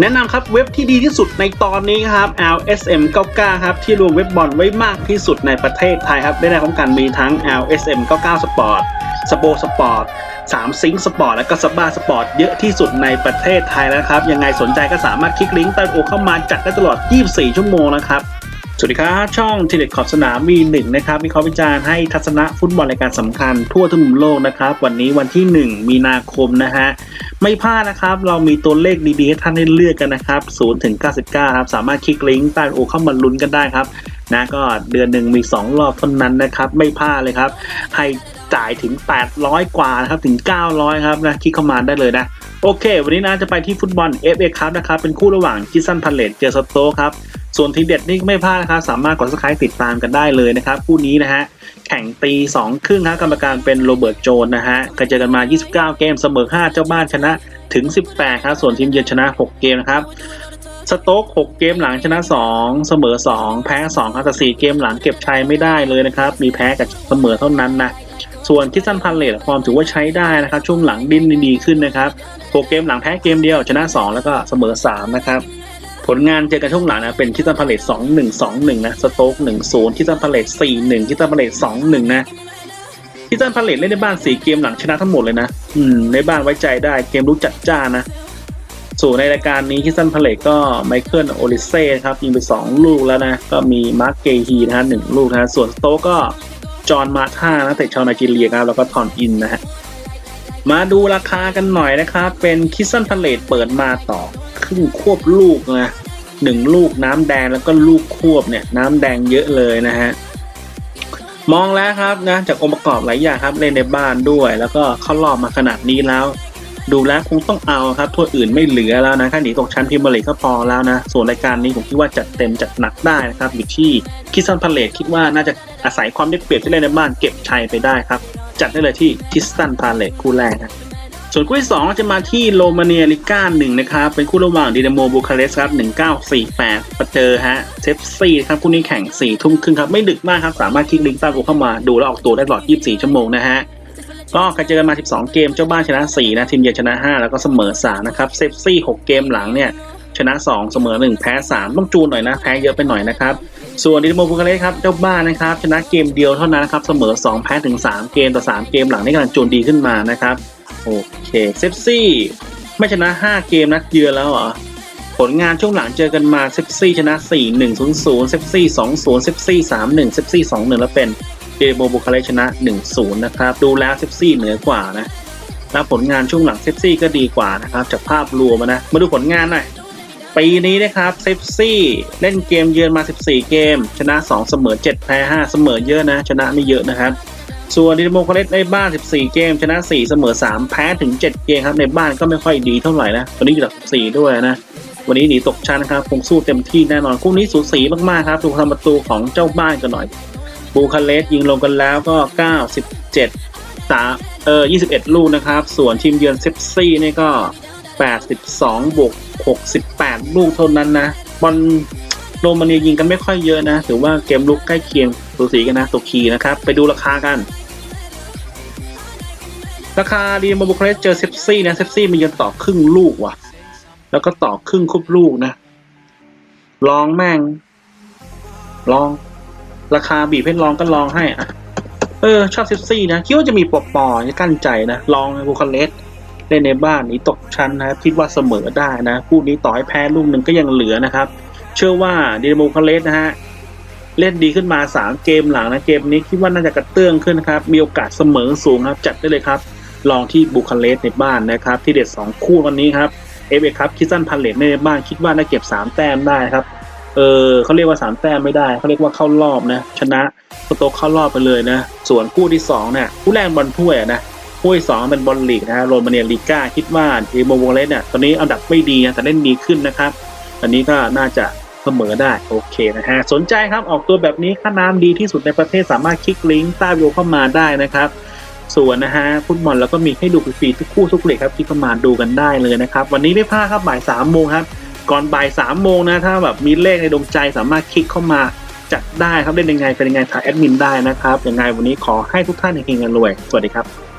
แนะนำครับเว็บที่ดีที่สุดในตอนนี้ครับ LSM 99ครับที่รวมเว็บบอลไว้มากที่สุดในประเทศไทยครับได้ในขอมกันมีทั้ง LSM 99 Sport สโปสปอร์ต3ซิงสปอร์ตและก็สบ้าสปอร์ตเยอะที่สุดในประเทศไทยแล้วครับ ยังไงสนใจก็สามารถคลิกลิงก์ใต้โอเข้ามาจัดได้ตลอด 24 ชั่วโมงนะครับ สวัสดีครับ ช่องทีเด็ดขอบสนามมีหนึ่งนะครับมีข้อวิจารณ์ให้ทัศนะฟุตบอลรายการสำคัญทั่วทุกมุมโลกนะครับ วันนี้วันที่ 1 มีนาคมนะฮะไม่พลาดนะครับ เรามีตัวเลขดีๆให้ท่านได้เลือกกันนะครับ0ถึง99ครับสามารถคลิกลิงก์ใต้โอเข้ามาลุ้นกันได้ครับนะก็เดือนหนึ่งมี 2 รอบเท่านั้นนะครับ ไม่พลาดเลยครับ ให้จ่ายถึง 800 กว่านะครับถึง 900 ครับนะคลิกเข้ามาได้เลยนะ โอเค วันนี้นะจะไปที่ฟุตบอล FA ครับนะครับเป็นคู่ระหว่างคิสซันพาเลตเจอสโต๊กครับ ส่วนทีเด็ดนี่ไม่พลาดนะครับสามารถกดสไครต์ติดตามกันได้เลยนะครับคู่นี้นะฮะแข่งตี2ครึ่งครับกรรมการเป็นโรเบิร์ตโจนนะฮะก็เจอกันมา 29 เกมเสมอ 5 เจ้าบ้านชนะถึง 18 ครับ ส่วนทีมเยือนชนะ 6 เกมนะครับสโต๊ก6 เกมหลังชนะ 2 เสมอ 2 แพ้ 2 ครับแต่ 4 เกมหลังเก็บชัยไม่ได้เลยนะครับ มีแพ้กับเสมอเท่านั้นนะ ส่วนคิสซันพันเลตฟอร์มถือว่าใช้ได้นะครับ ช่วงหลังดิ้นดีขึ้นนะครับ 6 เกมหลังแพ้เกมเดียวชนะ 2 แล้วก็เสมอ 3 นะครับ ผลงานเจอกันช่วงหลังนะเป็นคิสตันพาเลตสองหนึ่งสองหนึ่งนะสโต๊กหนึ่งศูนย์คิสตันพาเลตสี่หนึ่งคิสตันพาเลตสองหนึ่งนะคิสตันพาเลตเล่นในบ้านสี่เกมหลังชนะทั้งหมดเลยนะ อืมในบ้านไว้ใจได้เกมรู้จัดจ้านนะส่วนในรายการนี้คิสตันพาเลตก็ไมเคิลโอลิเซ่ครับยิงไปสองลูกแล้วนะ ก็มีมาร์คเกฮีนะฮะหนึ่งลูกนะฮะส่วนสโต๊กก็จอห์นมาท่านะแต่ชาวไนจีเรียครับแล้วก็ทอนอินนะฮะมาดูราคากันหน่อยนะครับ เป็นคิสซันพาเลตเปิดมาต่อ ครึ่งควบลูกนะหนึ่งลูกน้ำแดงแล้วก็ลูกควบเนี่ยน้ำแดงเยอะเลยนะฮะมองแล้วครับนะจากองค์ประกอบหลายอย่างครับเล่นในบ้านด้วย แล้วก็เข้ารอบมาขนาดนี้แล้ว ดูแล้วคงต้องเอาครับทั่วอื่นไม่เหลือแล้วนะแค่หนีตกชั้นพรีเมียร์ลีก็พอแล้วนะ ส่วนรายการนี้ผมคิดว่าจัดเต็มจัดหนักได้นะครับอยู่ที่คิสซันพาเลตคิดว่าน่าจะอาศัยความได้เปรียบที่เล่นในบ้านเก็บชัยไปได้ครับ จัดได้เลยที่คิสตันพาเลตคู่แรกนะ ส่วนคู่ที่2เราจะมาที่โรมาเนียลิก้าหนึ่งนะครับ เป็นคู่ระหว่างดินาโมบูคาเรสต์ครับ1948ประเจอฮะเซฟซี่ครับคู่นี้แข่ง4ทุ่มครึ่งครับ ไม่ดึกมากครับ สามารถคลิกลิงก์ใต้โพเข้ามาดูแล้วออกตัวได้ตลอด 24 ชั่วโมงนะฮะก็กระเจอกันมา 12 เกม เจ้าบ้านชนะ 4 นะ ทีมเยือนชนะ 5 แล้วก็เสมอ 3 นะครับ เซฟซี่ 6 เกมหลังเนี่ย ชนะ 2 เสมอ 1 แพ้ 3 ต้องจูนหน่อยนะ แพ้เยอะไปหน่อยนะครับ ส่วนดินโมบูคาเรสครับ เจ้าบ้านนะครับ ชนะเกมเดียวเท่านั้นนะครับ เสมอ 2 แพ้ถึง 3 เกมต่อ 3 เกมหลังนี่กำลังจูนดีขึ้นมานะครับ โอเคเซฟซี่ไม่ชนะ 5 เกมนัดเยือนแล้วเหรอผลงานช่วงหลังเจอกันมาเซฟซี่ชนะ 4 1 0 0เซฟซี่2 0เซฟซี่3 1เซฟซี่2 1 แล้วเป็นเดโมบุคาเลชนะ 1 0 นะครับ ดูแล้วเซฟซี่เหนือกว่านะแล้วผลงานช่วงหลังเซฟซี่ก็ดีกว่านะครับจากภาพรวมนะ มาดูผลงานหน่อยปีนี้นะครับเซฟซี่เล่นเกมเยือนมา 14 เกม ชนะ 2 เสมอ 7 แพ้ 5 เสมอเยอะนะ ชนะไม่เยอะนะครับ ส่วนดินาโมคาเลสในบ้าน 14 เกม ชนะ 4 เสมอ 3 แพ้ถึง 7 เกมครับ ในบ้านก็ไม่ค่อยดีเท่าไหร่นะวันนี้อยู่อันดับ4ด้วยนะ วันนี้หนีตกชั้นครับคงสู้เต็มที่แน่นอนคู่นี้สูสีมากๆครับดูทำประตูของเจ้าบ้านกันหน่อย บูคาเลสยิงลงกันแล้วก็ 97สาเออ21 ลูกนะครับ ส่วนทีมเยือนเซฟซี่นี่ก็ 82 บวก 68 ลูกเท่านั้นนะบอลโรมาเนียยิงกันไม่ค่อยเยอะนะ ถือว่าเกมลุกใกล้เคียงสูสีกันนะตัวคีนะครับ ไปดูราคากัน ราคาดีมาบุคาเรสเจอเซฟซี่นะเซฟซี่มันยังต่อครึ่งลูกว่ะ แล้วก็ต่อครึ่งคุบลูกนะ ลองแม่ง ลอง ราคาบีบให้ลองก็ลองให้อะเออ ชอบเซฟซี่นะ คิดว่าจะมีปอปอจะกั้นใจนะ ลองบุคาเรสเล่นในบ้านนี้ตกชั้นนะคิดว่าเสมอได้นะคู่นี้ต่อให้แพ้ลูกหนึ่งก็ยังเหลือนะครับ เชื่อว่าดีนโมคาเลสนะฮะเล่นดีขึ้นมา 3 เกมหลังนะเกมนี้คิดว่าน่าจะกระเตื้องขึ้นนะครับ มีโอกาสเสมอสูงครับ จัดได้เลยครับ ลองที่บูคาเลสในบ้านนะครับ ที่เด็ด 2 คู่วันนี้ครับเอฟเอครับคิสซันพาเลตในบ้านคิดว่าน่าเก็บ 3 แต้มได้ครับเออเขาเรียกว่า 3 แต้มไม่ได้เขาเรียกว่าเข้ารอบนะ ชนะสโต๊กเข้ารอบไปเลยนะ ส่วนคู่ที่2เนี่ยคู่แรกบอลถ้วยนะคู่ที่สองเป็นบอลลีกนะฮะโรมาเนียลีก้าคิดว่าเอโมโวเลสเนี่ยตอนนี้อันดับไม่ดีนะแต่เล่นดีขึ้นนะครับอันนี้ก็น่าจะเสมอได้โอเคนะฮะสนใจครับออกตัวแบบนี้ค่าน้ำดีที่สุดในประเทศสามารถคลิกลิงก์ใต้วิดีโอเข้ามาได้นะครับ ส่วนนะฮะฟุตบอลแล้วก็มีให้ดูฟรีทุกคู่ทุกเลกครับที่ประมาณดูกันได้เลยนะครับ วันนี้ไม่พลาดครับบ่ายสามโมงครับก่อนบ่ายสามโมงนะถ้าแบบมีเลขในดวงใจสามารถคลิกเข้ามาจัดได้ครับเล่นยังไงเป็นยังไงถ่ายแอดมินได้นะครับยังไงวันนี้ขอให้ทุกท่านเฮงกันรวยสวัสดีครับ